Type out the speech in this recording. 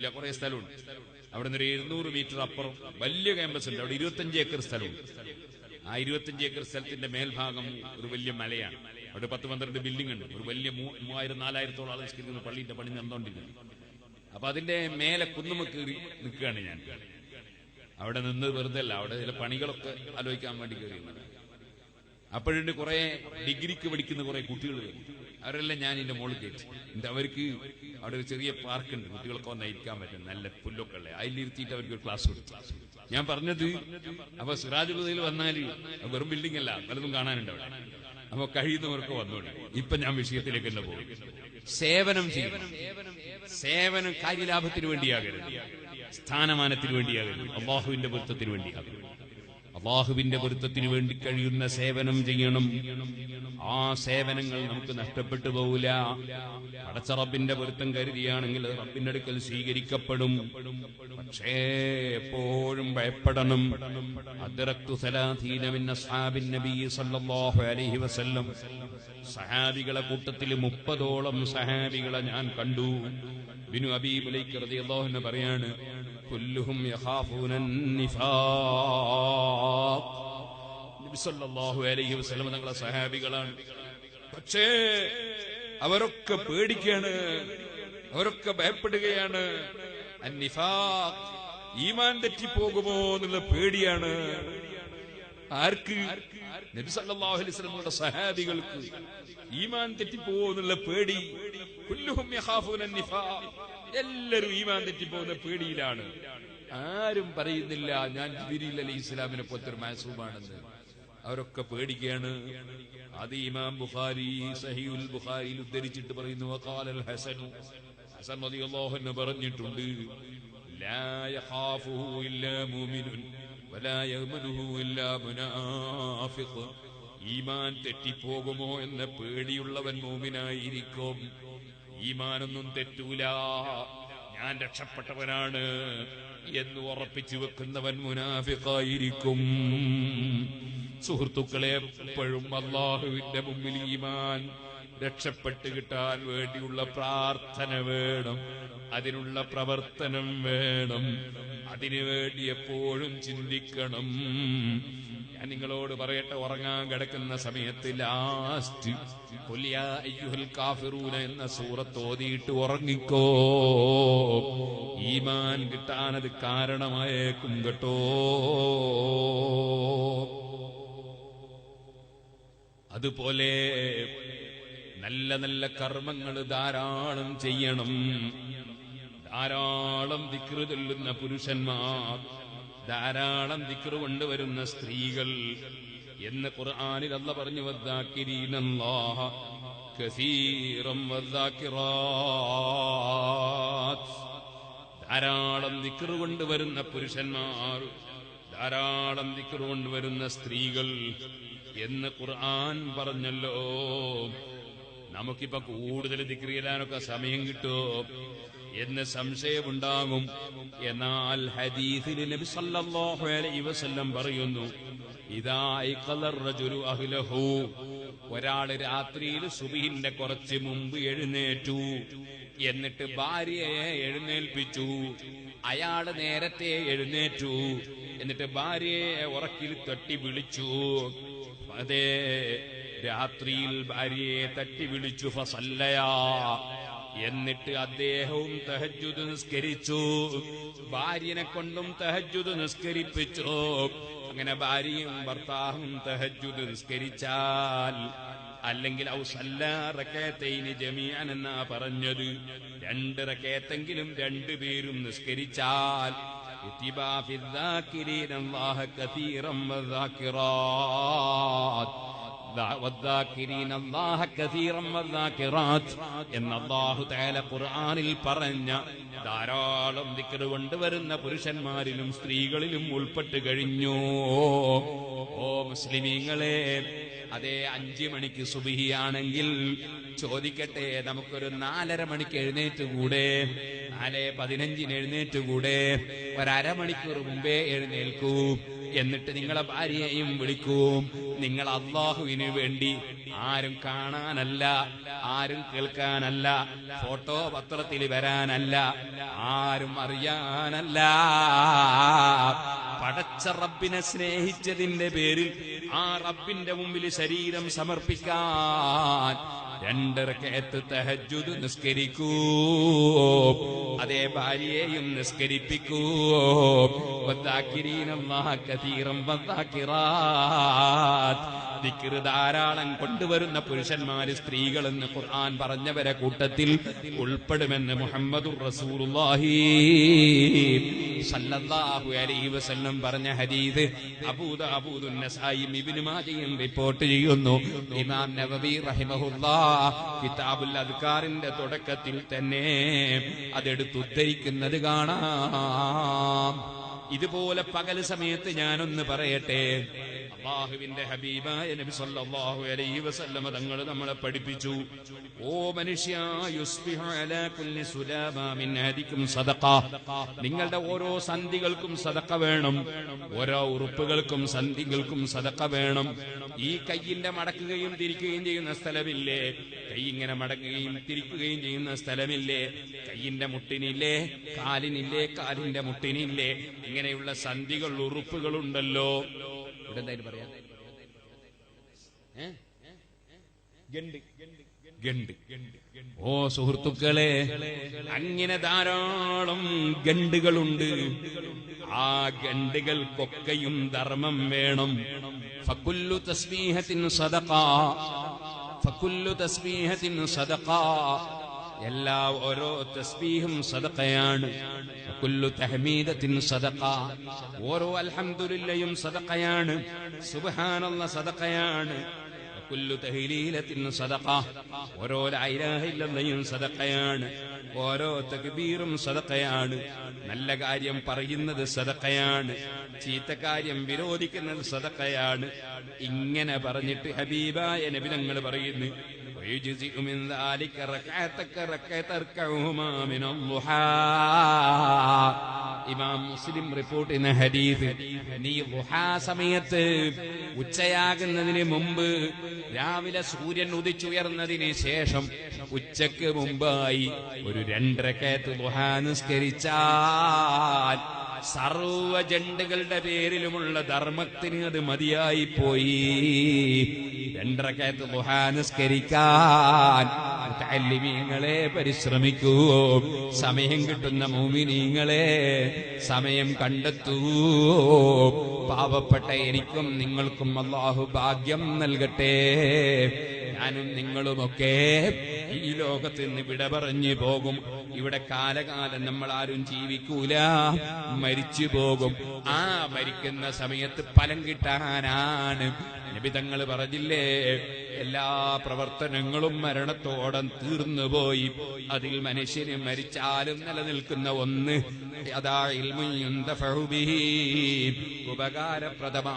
ഇല്ല കുറെ സ്ഥലമുണ്ട്. അവിടെ നിന്ന് ഒരു എഴുന്നൂറ് മീറ്റർ അപ്പുറം വലിയ ക്യാമ്പസ് ഉണ്ട്. അവിടെ ഇരുപത്തഞ്ച് ഏക്കർ സ്ഥലമുണ്ട്. ആ ഇരുപത്തഞ്ച് ഏക്കർ സ്ഥലത്തിന്റെ മേൽഭാഗം ഒരു വലിയ മലയാണ്. അവിടെ പത്ത് പന്ത്രണ്ട് ബിൽഡിംഗ് ഉണ്ട്. ഒരു വലിയ മൂവായിരം നാലായിരത്തോളം നിസ്കരിക്കുന്ന പള്ളിന്റെ പണി നടന്നുകൊണ്ടിരിക്കുന്നു. അപ്പൊ അതിന്റെ മേലെ കുന്നുമ കയറി നിൽക്കുകയാണ് ഞാൻ. അവിടെ നിന്ന് വെറുതെ അല്ല അവിടെ ചില പണികളൊക്കെ ആലോചിക്കാൻ വേണ്ടി കയറിയുന്നത് അപ്പോഴുണ്ട് കുറെ ഡിഗ്രിക്ക് പഠിക്കുന്ന കുറെ കുട്ടികൾ. അവരെല്ലാം ഞാൻ എന്റെ മോളിൽ കയറ്റി. എന്റെ അവർക്ക് അവിടെ ഒരു ചെറിയ പാർക്ക് ഉണ്ട് കുട്ടികൾക്ക് വന്ന് ഇരിക്കാൻ പറ്റും. നല്ല പുല്ലൊക്കെ ഉള്ളത് അതിലിരുത്തിയിട്ട് അവർക്ക് ഒരു ക്ലാസ് കൊടുത്തു. ഞാൻ പറഞ്ഞത് അപ്പൊ സിറാജുൽ വന്നാൽ വെറും ബിൽഡിംഗ് അല്ല പലതും കാണാനുണ്ട് അവിടെ. അപ്പൊ കഴിയുന്നവർക്ക് വന്നോളൂ. ഇപ്പൊ ഞാൻ വിഷയത്തിലേക്ക് തന്നെ പോകും. സേവനം ചെയ്യണം. സേവനം കാര്യലാഭത്തിന് വേണ്ടിയാകരുത്. സ്ഥാനമാനത്തിന് വേണ്ടിയാകരുത്. അള്ളാഹുവിന്റെ പൊരുത്തത്തിന് വേണ്ടിയാകരുത്. അള്ളാഹുവിന്റെ പൊരുത്തത്തിന് വേണ്ടി കഴിയുന്ന സേവനം ചെയ്യണം. ആ സേവനങ്ങൾ നമുക്ക് നഷ്ടപ്പെട്ടു പോവില്ല. അടച്ച റബ്ബിന്റെ പൊരുത്തം കരുതിയാണെങ്കിൽ അത് അടുക്കൽ സ്വീകരിക്കപ്പെടും. പക്ഷേ എപ്പോഴും ഭയപ്പെടണം. അലൈഹി വസല്ലം. സഹാബികളെ കൂട്ടത്തിൽ മുപ്പതോളം സഹാബികളെ ഞാൻ കണ്ടു. ബിനു റളിയല്ലാഹു അൻഹു പറയാണ് കുല്ലുഹും നിഫാഖ് അലൈഹി വസല്ലം തങ്ങളെ സഹാബികളാണ്. പക്ഷേ അവരൊക്കെ പേടിക്കാണ് അവരൊക്കെ ഭയപ്പെടുകയാണ്. ഈമാൻ തെറ്റിപ്പോകുമോ എന്നുള്ള പേടിയാണ്. ആർക്ക്? നബി സല്ലല്ലാഹു അലൈഹി വസല്ലമയുടെ സഹാബികൾക്ക്. ഈമാൻ തെറ്റിപ്പോകുമോ എന്നുള്ള പേടി. കുല്ലുഹും യഖാഫൂന അന്നിഫാഖ്. എല്ലാവരും ഈമാൻ തെറ്റിപ്പോകുന്ന പേടിയിലാണ്. ആരും പറയുന്നില്ല ഞാൻ ജിബിരിൽ അലി ഇസ്ലാമിനെ പോലത്തെ ഒരു മാസൂമാണെന്ന്. അവരൊക്കെ പേടിക്കുകയാണ്. അത് ഇമാം ബുഖാരി സഹിയുൽ ബുഖാരിയിൽ ഉദ്ധരിച്ചിട്ട് പറയുന്നു വഖാലൽ ഹസനു. ഹസൻ റളിയല്ലാഹു അൻഹു പറഞ്ഞിട്ടുണ്ട് ലാ യഖാഫുഹു ഇല്ലാ മുഅ്മിനുൻ വലാ യഅ്മനുഹു ഇല്ലാ മുനാഫിഖ്. ഈമാൻ തെറ്റിപ്പോകുമോ എന്ന പേടിയുള്ളവൻ മൂമിനായിരിക്കും ഈമാനൊന്നും തെറ്റൂല. ഞാൻ രക്ഷപ്പെട്ടവനാണ് എന്ന് ഉറപ്പിച്ചു വെക്കുന്നവൻ മുനാഫിക്കായിരിക്കും സുഹൃത്തുക്കളെ എപ്പോഴും അള്ളാഹുവിന്റെ മുമ്പിൽ ഈമാൻ രക്ഷപ്പെട്ട് കിട്ടാൻ വേണ്ടിയുള്ള പ്രാർത്ഥന വേണം. അതിനുള്ള പ്രവർത്തനം വേണം. അതിനുവേണ്ടി എപ്പോഴും ചിന്തിക്കണം. ഞാൻ നിങ്ങളോട് പറയട്ടെ ഉറങ്ങാൻ കിടക്കുന്ന സമയത്ത് ലാസ്റ്റ് കാഫിറൂന എന്ന സൂറത്ത് ഓതിയിട്ട് ഉറങ്ങിക്കോ. ഈമാൻ കിട്ടാൻ അത് കാരണമായേക്കും കേട്ടോ. അതുപോലെ നല്ല നല്ല കർമ്മങ്ങൾ ധാരാളം ചെയ്യണം. ധാരാളം ദിക്റ് ചൊല്ലുന്ന പുരുഷന്മാർ ധാരാളം ദിക്റ് കൊണ്ടുവരുന്ന സ്ത്രീകൾ എന്ന് ഖുർആാനിൽ അല്ല പറഞ്ഞു ധാരാളം ദിക്റ് കൊണ്ടുവരുന്ന പുരുഷന്മാർ ധാരാളം ദിക്റ് കൊണ്ടുവരുന്ന സ്ത്രീകൾ എന്ന് ഖുർആൻ പറഞ്ഞല്ലോ. നമുക്കിപ്പോ കൂടുതൽ ദിക്റ് സമയം കിട്ടുമോ എന്ന് സംശയമുണ്ടാകും. എന്നാൽ ഹദീസിൽ നബി സല്ലല്ലാഹു അലൈഹി വസല്ലം പറയുന്നു ഇദാ ഐഖലർ റജുലു അഹ്ലഹു. ഒരാൾ രാത്രിയിൽ സുബിഹിന്റെ കുറച്ച് മുമ്പ് എഴുന്നേറ്റു. എന്നിട്ട് ഭാര്യയെ എഴുന്നേൽപ്പിച്ചു. അയാൾ നേരത്തെ എഴുന്നേറ്റു. എന്നിട്ട് ഭാര്യയെ ഉറക്കിൽ തട്ടി വിളിച്ചു. അതേ രാത്രിയിൽ ഭാര്യയെ തട്ടി വിളിച്ചു ഫസല്ലയാ. എന്നിട്ട് അദ്ദേഹവും തഹജുദ് നിസ്കരിച്ചു. ഭാര്യനെ കൊണ്ടും തഹജുദ് നിസ്കരിപ്പിച്ചു. അങ്ങനെ ഭാര്യയും ഭർത്താവും തഹജുദ് നിസ്കരിച്ചാൽ അല്ലെങ്കിൽ ജമീഅൻ എന്നാ പറഞ്ഞത്. രണ്ട് റക്കേത്തെങ്കിലും രണ്ടുപേരും നിസ്കരിച്ചാൽ പറഞ്ഞ ധാരാളം ദിക്കറ് കൊണ്ടുവരുന്ന പുരുഷന്മാരിലും സ്ത്രീകളിലും ഉൾപ്പെട്ട് കഴിഞ്ഞു. ഓ മുസ്ലിമീങ്ങളെ അതേ അഞ്ചു മണിക്ക് സുബിഹിയാണെങ്കിൽ ചോദിക്കട്ടെ നമുക്കൊരു നാലര മണിക്ക് എഴുന്നേറ്റ് കൂടെ നാല് പതിനഞ്ചിന് എഴുന്നേറ്റ് കൂടെ ഒരമണിക്കൂർ മുമ്പേ എഴുന്നേൽക്കൂ. എന്നിട്ട് നിങ്ങളെ ഭാര്യയെയും വിളിക്കും. നിങ്ങൾ അള്ളാഹുവിന് വേണ്ടി ആരും കാണാനല്ല ആരും കേൾക്കാനല്ല ഫോട്ടോ പത്രത്തിൽ വരാനല്ല ആരും അറിയാനല്ല. പടച്ച റബ്ബിനെ സ്നേഹിച്ചതിന്റെ പേരിൽ ആ റബ്ബിന്റെ മുമ്പിൽ ശരീരം സമർപ്പിക്കാൻ രണ്ടരക്കയത്ത് തഹജുദ് നിസ്കരിക്കൂ അതേ ഭാര്യയെയും നിസ്കരിപ്പിക്കൂ. ദിക്റ് ധാരാളം കൊണ്ടുവരുന്ന പുരുഷന്മാര് സ്ത്രീകളെന്ന് ഖുർആൻ പറഞ്ഞവരെ കൂട്ടത്തിൽ ഉൾപ്പെടുമെന്ന് മുഹമ്മദുർ റസൂലുള്ളാഹി സല്ലല്ലാഹു അലൈഹി വസല്ലം പറഞ്ഞ ഹദീസ് അബൂദ അബൂദുൻ നസായിയും ഇബ്നു മാജയും റിപ്പോർട്ട് ചെയ്യുന്നു. ഇമാം നവവി റഹിമഹുല്ലാ കിതാബുൽ അദ്കാറിന്റെ തുടക്കത്തിൽ തന്നെ അതെടുത്ത് ഉദ്ധരിക്കുന്നത് കാണാം. ഇതുപോലെ പകൽ സമയത്ത് ഞാനൊന്ന് പറയട്ടെ. അള്ളാഹുവിന്റെ ഹബീബായ നബി സല്ലല്ലാഹു അലൈഹി വസല്ലമ തങ്ങൾ നമ്മളെ പഠിപ്പിച്ചു. ഓ മനുഷ്യ യുസ്ബിഹു അലാ കുല്ലി സുലാമ മിൻ അഹദിക്കും സദഖ. നിങ്ങളുടെ ഓരോ സന്ധികൾക്കും സദഖ വേണം. ഓരോ ഉറുപ്പുകൾക്കും സന്ധികൾക്കും സദഖ വേണം. ഈ കയ്യിന്റെ മടക്കുകയും തിരിക്കുകയും ചെയ്യുന്ന സ്ഥലമില്ലേ? കൈ ഇങ്ങനെ മടങ്ങുകയും തിരിക്കുകയും ചെയ്യുന്ന സ്ഥലമില്ലേ? കയ്യിന്റെ മുട്ടിനില്ലേ? കാലിനില്ലേ? കാലിന്റെ മുട്ടിനില്ലേ? ഇങ്ങനെയുള്ള സന്ധികൾ ഉറുപ്പുകളുണ്ടല്ലോ ഇവിടെ എന്തായാലും പറയാ ഓ സുഹൃത്തുക്കളെ അങ്ങനെ ധാരാളം ഗണ്ടുകളുണ്ട്. ആ ഗണ്ടുകൾക്കൊക്കെയും ധർമ്മം വേണം. ഫക്കുല്ലു തസ്മീഹത്തിന് സദക ഫക്കുല്ലു തസ്മീഹത്തിന് സദക എല്ലാ ഓരോ തസ്ബീഹും സദഖയാണ്. വകുല്ലു തഹ്മീദത്തിൻ സദഖ ഓരോ അൽഹംദുലില്ലയും സദഖയാണ് സുബ്ഹാനല്ലാഹ് സദഖയാണ് കുല്ലു തഹ്ലീലത്തിൻ സദഖ ഓരോ ലാ ഇലാഹ ഇല്ലല്ലയും സദഖയാണ് ഓരോ തക്ബീറും സദഖയാണ് നല്ല കാര്യം പറയുന്നത് സദഖയാണ് ചീത്ത കാര്യം വിരോധിക്കുന്നത് സദക്കയാണ് ഇങ്ങനെ പറഞ്ഞിട്ട് ഹബീബായ നബി തങ്ങൾ പറയുന്നു ويجزئ من ذلك ركعتك ركعت تركعهما من الضحى ഇമാം മുസ്ലിം റിപ്പോർട്ട് ചെയ്യുന്ന ഹദീസ് നീ ളുഹാ സമയത്ത് ഉച്ചയാകുന്നതിന് മുമ്പ് രാവിലെ സൂര്യൻ ഉദിച്ചുയർന്നതിന് ശേഷം ഉച്ചക്ക് മുമ്പായി ഒരു രണ്ടരക്കയത്ത് ളുഹാ നിസ്കരിച്ചാൽ സർവ ജണ്ടുകളുടെ പേരിലുമുള്ള ധർമ്മത്തിന് അത് മതിയായി പോയി രണ്ടരക്കയത്ത് ളുഹാ നിസ്കരിക്കാൻ മുത്തല്ലിമീങ്ങളെ പരിശ്രമിക്കൂ. സമയം കിട്ടുന്ന മൂമിനീങ്ങളെ സമയം കണ്ടെത്തൂ. പാവപ്പെട്ട എനിക്കും നിങ്ങൾക്കും അള്ളാഹു ഭാഗ്യം നൽകട്ടെ. ഞാനും നിങ്ങളുമൊക്കെ ഈ ലോകത്ത് നിന്ന് വിട പറഞ്ഞു പോകും. ഇവിടെ കാലകാലം നമ്മൾ ആരും ജീവിക്കൂല. മരിച്ചു പോകും. ആ മരിക്കുന്ന സമയത്ത് ഫലം കിട്ടാനാണ്. നിബിതങ്ങൾ പറഞ്ഞില്ലേ എല്ലാ പ്രവർത്തനങ്ങളും മരണത്തോടം തീർന്നുപോയി അതിൽ മനുഷ്യന് മരിച്ചാലും നിലനിൽക്കുന്ന ഒന്ന് അതാ ഉപകാരപ്രദമാണ്